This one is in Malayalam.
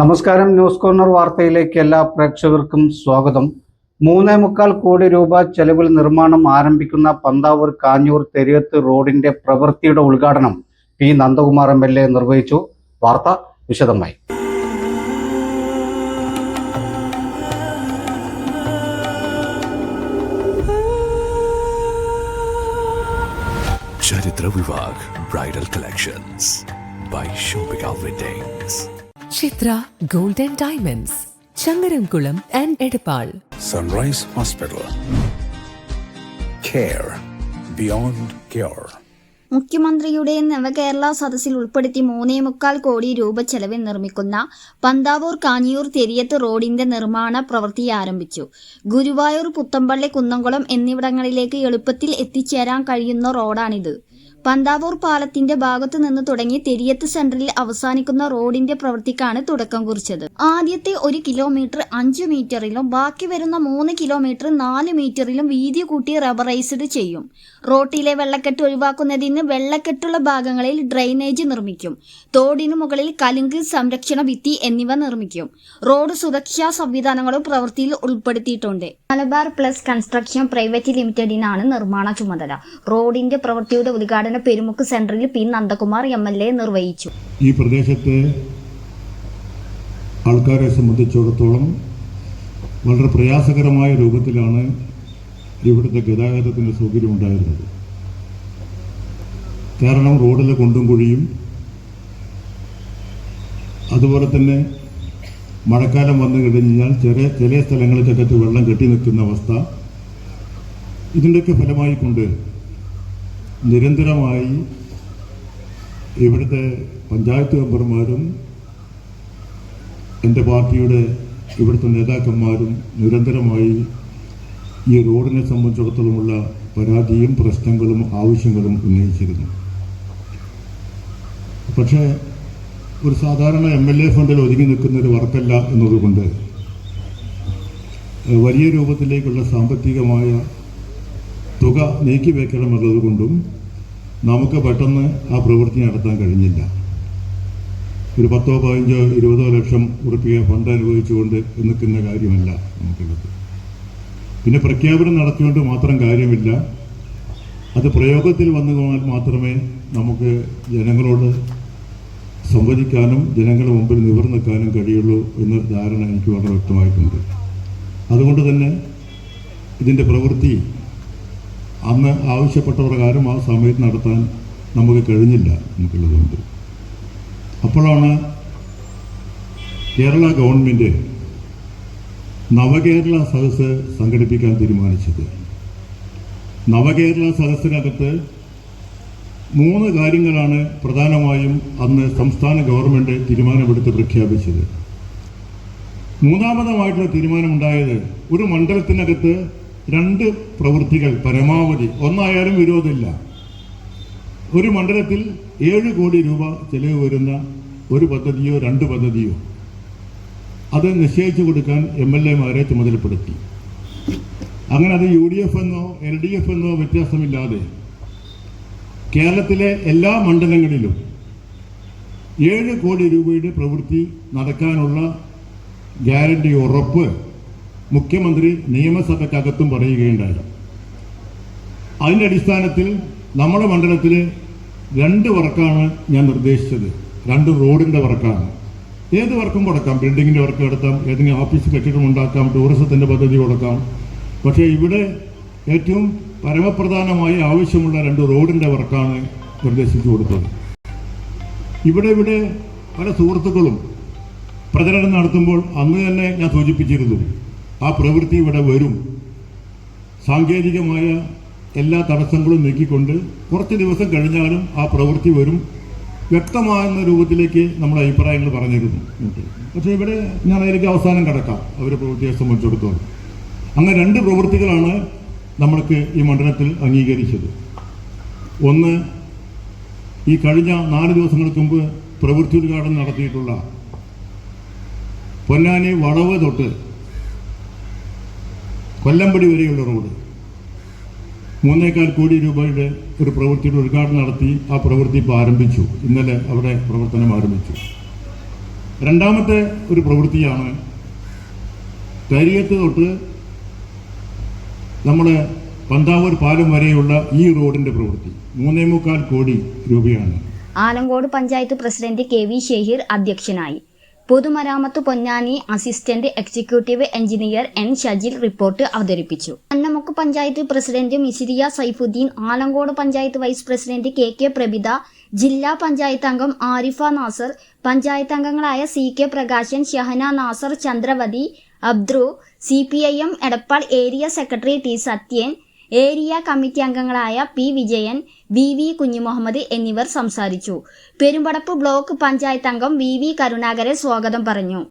നമസ്കാരം ന്യൂസ് കോർണർ വാർത്തയിലേക്ക് എല്ലാ പ്രേക്ഷകർക്കും സ്വാഗതം. മൂന്നേ മുക്കാൽ കോടി രൂപ ചെലവിൽ നിർമ്മാണം ആരംഭിക്കുന്ന പന്താവൂർ കാഞ്ഞൂർ തെരിയത്ത് റോഡിന്റെ പ്രവൃത്തിയുടെ ഉദ്ഘാടനം P Nandakumar M L A നിർവഹിച്ചു. വാർത്ത വിശദമായി. ചരിത്ര വിഭാഗ് bridal collections by Shoppika weddings Chithra golden and diamonds Changaramkulam and Edappal. Sunrise hospital care beyond care മുഖ്യമന്ത്രിയുടെ നവകേരള സദസ്സിൽ ഉൾപ്പെടുത്തി മൂന്നേ മുക്കാൽ കോടി രൂപ ചെലവിൽ നിർമ്മിക്കുന്ന പന്താവൂർ കാഞ്ഞിയൂർ തെരിയത്ത് റോഡിന്റെ നിർമ്മാണ പ്രവൃത്തി ആരംഭിച്ചു. ഗുരുവായൂർ പുത്തമ്പള്ളി കുന്നംകുളം എന്നിവിടങ്ങളിലേക്ക് എളുപ്പത്തിൽ എത്തിച്ചേരാൻ കഴിയുന്ന റോഡാണിത്. പന്താവൂർ പാലത്തിന്റെ ഭാഗത്തു നിന്ന് തുടങ്ങി തെരിയത്ത് സെന്ററിൽ അവസാനിക്കുന്ന റോഡിന്റെ പ്രവൃത്തിക്കാണ് തുടക്കം കുറിച്ചത്. ആദ്യത്തെ ഒരു കിലോമീറ്റർ അഞ്ച് മീറ്ററിലും ബാക്കി വരുന്ന മൂന്ന് കിലോമീറ്റർ നാല് മീറ്ററിലും വീതി കൂട്ടി റബ്ബറൈസ്ഡ് ചെയ്യും. റോട്ടിലെ വെള്ളക്കെട്ട് ഒഴിവാക്കുന്നതിന് വെള്ളക്കെട്ടുള്ള ഭാഗങ്ങളിൽ ഡ്രെയിനേജ് നിർമ്മിക്കും. തോടിനു മുകളിൽ കലുങ്ക് സംരക്ഷണ ഭിത്തി എന്നിവ നിർമ്മിക്കും. റോഡ് സുരക്ഷാ സംവിധാനങ്ങളും പ്രവൃത്തിയിൽ ഉൾപ്പെടുത്തിയിട്ടുണ്ട്. മലബാർ പ്ലസ് കൺസ്ട്രക്ഷൻ പ്രൈവറ്റ് ലിമിറ്റഡിനാണ് നിർമ്മാണ ചുമതല. റോഡിന്റെ പ്രവൃത്തിയുടെ ഉദ്ഘാടനം പെരുമുക്ക് സെന്ററിൽ P Nandakumar M L A നിർവഹിച്ചു. ഈ പ്രദേശത്തെ ആൾക്കാരെ സംബന്ധിച്ചിടത്തോളം വളരെ പ്രയാസകരമായ രൂപത്തിലാണ് ഇവിടുത്തെ ഗതാഗതത്തിന്റെ സൗകര്യം ഉണ്ടായിരുന്നത്. കാരണം റോഡിലെ കുണ്ടും കുഴിയും അതുപോലെ തന്നെ മഴക്കാലം വന്നു കഴിഞ്ഞാൽ ചെറിയ ചില സ്ഥലങ്ങളിലൊക്കെ വെള്ളം കെട്ടി നിൽക്കുന്ന അവസ്ഥ ഇതിന്റെയൊക്കെ ഫലമായിക്കൊണ്ട് നിരന്തരമായി ഇവിടുത്തെ പഞ്ചായത്ത് മെമ്പർമാരും എന്റെ പാർട്ടിയുടെ ഇവിടുത്തെ നേതാക്കന്മാരും നിരന്തരമായി ഈ റോഡിനെ സംബന്ധിച്ചിടത്തോളമുള്ള പരാതിയും പ്രശ്നങ്ങളും ആവശ്യങ്ങളും ഉന്നയിച്ചിരുന്നു. പക്ഷേ ഒരു സാധാരണ എം എൽ എ ഫണ്ടിൽ ഒതുങ്ങി നിൽക്കുന്ന ഒരു വർക്കല്ല എന്നതുകൊണ്ട് വലിയ രൂപത്തിലേക്കുള്ള സാമ്പത്തികമായ തുക നീക്കി വെക്കണമെന്നത് കൊണ്ടും നമുക്ക് പെട്ടെന്ന് ആ പ്രവൃത്തി നടത്താൻ കഴിഞ്ഞില്ല. ഒരു പത്തോ പതിനഞ്ചോ ഇരുപതോ ലക്ഷം ഉറപ്പിക ഫണ്ട് അനുവദിച്ചുകൊണ്ട് നിൽക്കുന്ന കാര്യമല്ല നമുക്കുള്ളത്. പിന്നെ പ്രഖ്യാപനം നടത്തിക്കൊണ്ട് മാത്രം കാര്യമില്ല. അത് പ്രയോഗത്തിൽ വന്നു പോകാൻ മാത്രമേ നമുക്ക് ജനങ്ങളോട് സംവദിക്കാനും ജനങ്ങളുടെ മുമ്പിൽ നിവർന്നു നിൽക്കാനും കഴിയുള്ളൂ എന്ന ധാരണ എനിക്ക് വളരെ വ്യക്തമായിട്ടുണ്ട്. അതുകൊണ്ട് തന്നെ ഇതിന്റെ പ്രവൃത്തി അന്ന് ആവശ്യപ്പെട്ട പ്രകാരം ആ സമയത്ത് നടത്താൻ നമുക്ക് കഴിഞ്ഞില്ല നമുക്കുള്ളതുകൊണ്ട്. അപ്പോഴാണ് കേരള ഗവൺമെന്റ് നവകേരള സദസ്സ് സംഘടിപ്പിക്കാൻ തീരുമാനിച്ചത്. നവകേരള സദസ്സിനകത്ത് മൂന്ന് കാര്യങ്ങളാണ് പ്രധാനമായും അന്ന് സംസ്ഥാന ഗവൺമെന്റ് തീരുമാനമെടുത്ത് പ്രഖ്യാപിച്ചത്. മൂന്നാമതമായിട്ടുള്ള തീരുമാനമുണ്ടായത് ഒരു മണ്ഡലത്തിനകത്ത് രണ്ട് പ്രവൃത്തികൾ പരമാവധി. ഒന്നായാലും വിരോധമില്ല. ഒരു മണ്ഡലത്തിൽ ഏഴ് കോടി രൂപ ചെലവ് വരുന്ന ഒരു പദ്ധതിയോ രണ്ട് പദ്ധതിയോ അത് നിശ്ചയിച്ചു കൊടുക്കാൻ എം എൽ എമാരെ ചുമതലപ്പെടുത്തി. അങ്ങനെ അത് യു ഡി എഫ് എന്നോ എൽ ഡി എഫ് എന്നോ വ്യത്യാസമില്ലാതെ കേരളത്തിലെ എല്ലാ മണ്ഡലങ്ങളിലും ഏഴ് കോടി രൂപയുടെ പ്രവൃത്തി നടക്കാനുള്ള ഗ്യാരണ്ടി ഉറപ്പ് മുഖ്യമന്ത്രി നിയമസഭയ്ക്കകത്തും പറയുകയുണ്ടായി. അതിന്റെ അടിസ്ഥാനത്തിൽ നമ്മുടെ മണ്ഡലത്തിൽ രണ്ട് വർക്കാണ് ഞാൻ നിർദ്ദേശിച്ചത്. രണ്ട് റോഡിന്റെ വർക്കാണ്. ഏത് വർക്കും കൊടുക്കാം? ബിൽഡിങ്ങിന്റെ വർക്ക് നടത്താം ഏതെങ്കിലും ഓഫീസ് കെട്ടിടം ഉണ്ടാക്കാം ടൂറിസത്തിന്റെ പദ്ധതി കൊടുക്കാം. പക്ഷേ ഇവിടെ ഏറ്റവും പരമപ്രധാനമായി ആവശ്യമുള്ള രണ്ട് റോഡിന്റെ വർക്കാണ് നിർദ്ദേശിച്ചു കൊടുത്തത്. ഇവിടെ ഇവിടെ പല സുഹൃത്തുക്കളും പ്രചരണം നടത്തുമ്പോൾ അന്ന് തന്നെ ഞാൻ സൂചിപ്പിച്ചിരുന്നു. ആ പ്രവൃത്തി ഇവിടെ വരും. സാങ്കേതികമായ എല്ലാ തടസ്സങ്ങളും നീക്കിക്കൊണ്ട് കുറച്ച് ദിവസം കഴിഞ്ഞാലും ആ പ്രവൃത്തി വരും. വ്യക്തമാകുന്ന രൂപത്തിലേക്ക് നമ്മുടെ അഭിപ്രായങ്ങൾ പറഞ്ഞിരുന്നു. പക്ഷേ ഇവിടെ ഞാൻ അതിലേക്ക് അവസാനം കിടക്കാം. അവരുടെ പ്രവൃത്തിയെ സംബന്ധിച്ചിടത്തോളം. അങ്ങനെ രണ്ട് പ്രവൃത്തികളാണ് നമ്മൾക്ക് ഈ മണ്ഡലത്തിൽ അംഗീകരിച്ചത്. ഒന്ന് ഈ കഴിഞ്ഞ നാല് ദിവസങ്ങൾക്ക് മുമ്പ് പ്രവൃത്തി ഉദ്ഘാടനം നടത്തിയിട്ടുള്ള പൊന്നാനി വളവ് തൊട്ട് കൊല്ലമ്പടി വരെയുള്ള റോഡ്. മൂന്നേകാൽ കോടി രൂപയുടെ ഒരു പ്രവൃത്തിയുടെ ഉദ്ഘാടനം നടത്തി ആ പ്രവൃത്തി ഇപ്പോൾ ആരംഭിച്ചു. ഇന്നലെ അവിടെ പ്രവർത്തനം ആരംഭിച്ചു. രണ്ടാമത്തെ ഒരു പ്രവൃത്തിയാണ് കരിയത്ത് തൊട്ട് നമ്മുടെ പന്താവൂർ പാലം വരെയുള്ള ഈ റോഡിന്റെ പ്രവൃത്തി. മൂന്നേ മുക്കാൽ കോടി രൂപയാണ്. Alankode panchayat president K V Shaheer അധ്യക്ഷനായി. പൊതുമരാമത്ത് Ponnani assistant executive engineer N Shajil report അവതരിപ്പിച്ചു. Annamukku panchayat president Misiriya Saifuddin Alankode panchayat vice president K K Prabitha ജില്ലാ പഞ്ചായത്ത് അംഗം ആരിഫ നാസർ പഞ്ചായത്ത് അംഗങ്ങളായ C K Prakashan Shahana Nasar Chandravathi Abdru C P I M Edappal area secretary T Sathyan area committee അംഗങ്ങളായ P Vijayan V V Kunjumuhammad എന്നിവർ സംസാരിച്ചു. പെരുമ്പടപ്പ് ബ്ലോക്ക് പഞ്ചായത്ത് അംഗം വി വി കരുണാകരൻ സ്വാഗതം പറഞ്ഞു.